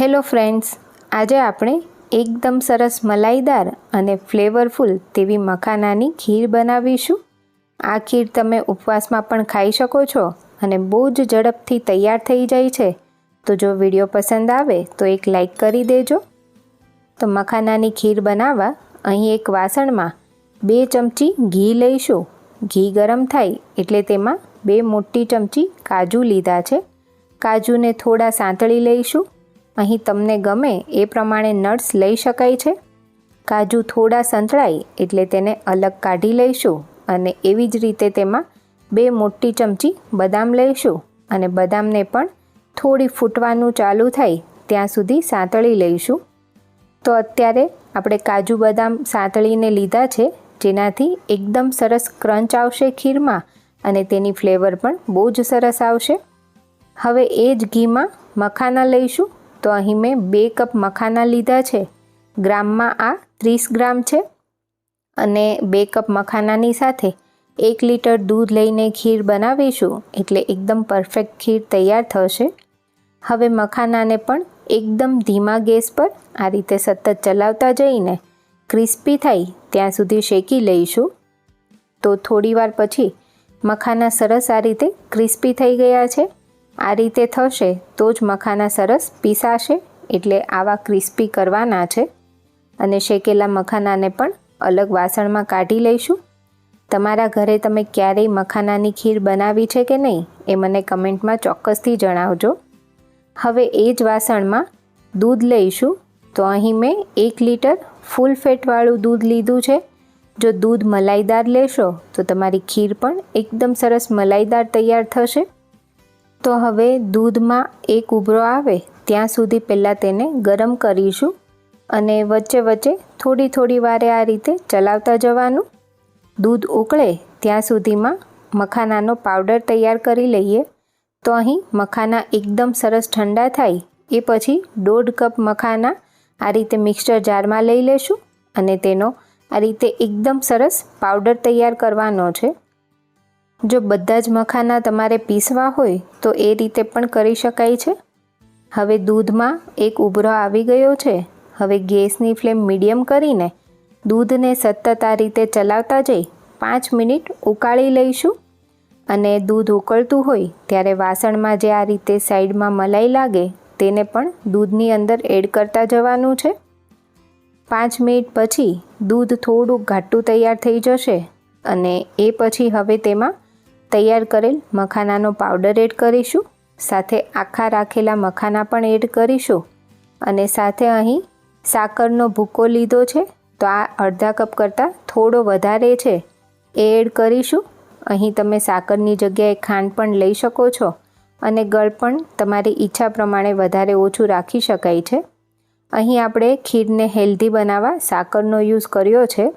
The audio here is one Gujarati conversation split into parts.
હેલો ફ્રેન્ડ્સ, આજે આપણે એકદમ સરસ મલાઈદાર અને ફ્લેવરફુલ તેવી મખાનાની ખીર બનાવીશું. આ ખીર તમે ઉપવાસમાં પણ ખાઈ શકો છો અને બહુ જ ઝડપથી તૈયાર થઈ જાય છે. તો જો વીડિયો પસંદ આવે તો એક લાઈક કરી દેજો. તો મખાનાની ખીર બનાવવા અહીં એક વાસણમાં બે ચમચી ઘી લઈશું. ઘી ગરમ થાય એટલે તેમાં બે મોટી ચમચી કાજુ લીધા છે. કાજુને થોડા સાંતળી લઈશું. અહીં તમને ગમે એ પ્રમાણે નટ્સ લઈ શકાય છે? કાજુ થોડા સંતળાય એટલે તેને અલગ કાઢી લઈશું અને એવી જ રીતે તેમાં બે મોટી ચમચી બદામ લઈશું અને બદામને પણ થોડી ફૂટવાનું ચાલુ થાય ત્યાં સુધી સાંતળી લઈશું. તો અત્યારે આપણે કાજુ બદામ સાંતળીને લીધા છે, જેનાથી એકદમ સરસ ક્રંચ આવશે ખીરમાં અને તેની ફ્લેવર પણ બહુ જ સરસ આવશે. હવે એ જ ઘીમાં મખાના લઈશું તો અહીં મેં બે કપ મખાના લીધા છે. ગ્રામમાં આ ત્રીસ ગ્રામ છે અને બે કપ મખાનાની સાથે એક લીટર દૂધ લઈને ખીર બનાવીશું એટલે એકદમ પરફેક્ટ ખીર તૈયાર થશે. હવે મખાનાને પણ એકદમ ધીમા ગેસ પર આ રીતે સતત ચલાવતા જઈને ક્રિસ્પી થાય ત્યાં સુધી શેકી લઈશું. તો થોડીવાર પછી મખાના સરસ આ રીતે ક્રિસ્પી થઈ ગયા છે. આ રીતે થશે તો જ મખાના સરસ પીસાશે, એટલે આવા ક્રિસ્પી કરવાના છે. અને શેકેલા મખાનાને પણ અલગ વાસણમાં કાઢી લઈશું. તમારા ઘરે તમે ક્યારેય મખાનાની ખીર બનાવી છે કે નહીં, એ મને કમેન્ટમાં ચોક્કસથી જણાવજો. હવે એ જ વાસણમાં દૂધ લઈશું. તો અહીં મેં એક લીટર ફૂલ ફેટવાળું દૂધ લીધું છે. જો દૂધ મલાઈદાર લેશો, તો તમારી ખીર પણ એકદમ સરસ મલાઈદાર તૈયાર થશે. તો હવે દૂધમાં એક ઉભરો આવે, ત્યાં સુધી પહેલાં તેને ગરમ કરીશું અને વચ્ચે વચ્ચે થોડી થોડી વારે આ રીતે ચલાવતા જવાનું. દૂધ ઉકળે, ત્યાં સુધીમાં મખાનાનો પાવડર તૈયાર કરી લઈએ. તો અહીં મખાના એકદમ સરસ ઠંડા થાય, એ પછી દોઢ કપ મખાના આ રીતે મિક્સચર જારમાં લઈ લેશું અને તેનો આ રીતે એકદમ સરસ પાવડર તૈયાર કરવાનો છે. જો બધા જ મખાના તમારે પીસવા હોય, તો એ રીતે પણ કરી શકાય છે. હવે દૂધમાં એક ઉભરો આવી ગયો છે. હવે ગેસની ફ્લેમ મીડિયમ કરીને દૂધને સતત આ રીતે ચલાવતા જઈ પાંચ મિનિટ ઉકાળી લઈશું. અને દૂધ ઉકળતું હોય, ત્યારે વાસણમાં જે આ રીતે સાઈડમાં મલાઈ લાગે, તેને પણ દૂધની અંદર એડ કરતા જવાનું છે. પાંચ મિનિટ પછી દૂધ થોડું ઘાટું તૈયાર થઈ જશે. અને એ પછી હવે તેમાં તૈયાર કરેલ મખાનાનો પાવડર એડ કરીશું. સાથે આખા રાખેલા મખાના પણ એડ કરીશું. અને સાથે અહીં સાકરનો ભૂકો લીધો છે, તો આ અડધા કપ કરતાં થોડો વધારે છે. એ એડ કરીશું. અહીં તમે સાકરની જગ્યાએ ખાંડ પણ લઈ શકો છો. અને ગળ પણ તમારી ઈચ્છા પ્રમાણે વધારે ઓછું રાખી શકાય છે. અહીં આપણે ખીરને હેલ્ધી બનાવવા સાકરનો યુઝ કર્યો છે.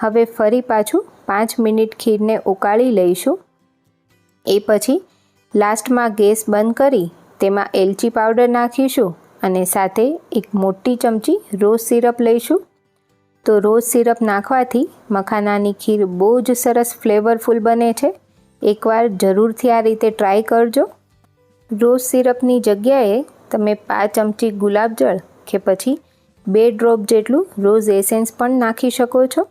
હવે ફરી પાછું પાંચ મિનિટ ખીરને ઉકાળી લઈશું. એ પછી લાસ્ટમાં ગેસ બંધ કરી તેમાં એલચી પાવડર નાખીશું અને સાથે એક મોટી ચમચી રોઝ સિરપ લઈશું. તો રોઝ સિરપ નાખવાથી મખાનાની ખીર બહુ જ સરસ ફ્લેવરફુલ બને છે. એકવાર જરૂરથી આ રીતે ટ્રાય કરજો. રોઝ સિરપની જગ્યાએ તમે પાંચ ચમચી ગુલાબજળ કે પછી બે ડ્રોપ જેટલું રોઝ એસેન્સ પણ નાખી શકો છો.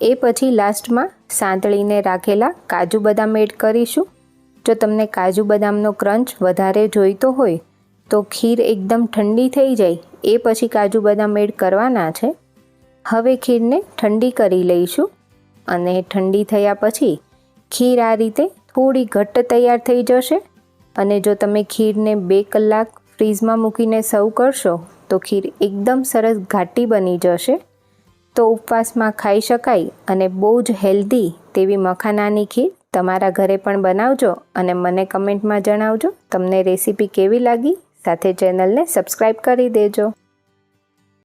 એ પછી લાસ્ટમાં સાંતળીને રાખેલા કાજુ બદામ એડ કરીશું. જો તમને કાજુ બદામનો ક્રંચ વધારે જોઈતો હોય, તો ખીર એકદમ ઠંડી થઈ જાય, એ પછી કાજુ બદામ એડ કરવાના છે. હવે ખીરને ઠંડી કરી લઈશું અને ઠંડી થયા પછી ખીર આ રીતે થોડી ઘટ્ટ તૈયાર થઈ જશે અને જો તમે ખીરને બે કલાક ફ્રીઝમાં મૂકીને સર્વ કરશો, તો ખીર એકદમ સરસ ઘાટી બની જશે. તો ઉપવાસમાં ખાઈ શકાય અને બહુ જ હેલ્ધી તેવી મખાનાની ખીર તમારા ઘરે પણ બનાવજો અને મને કમેન્ટમાં જણાવજો. તમને રેસીપી કેવી લાગી? સાથે ચેનલને સબસ્ક્રાઈબ કરી દેજો.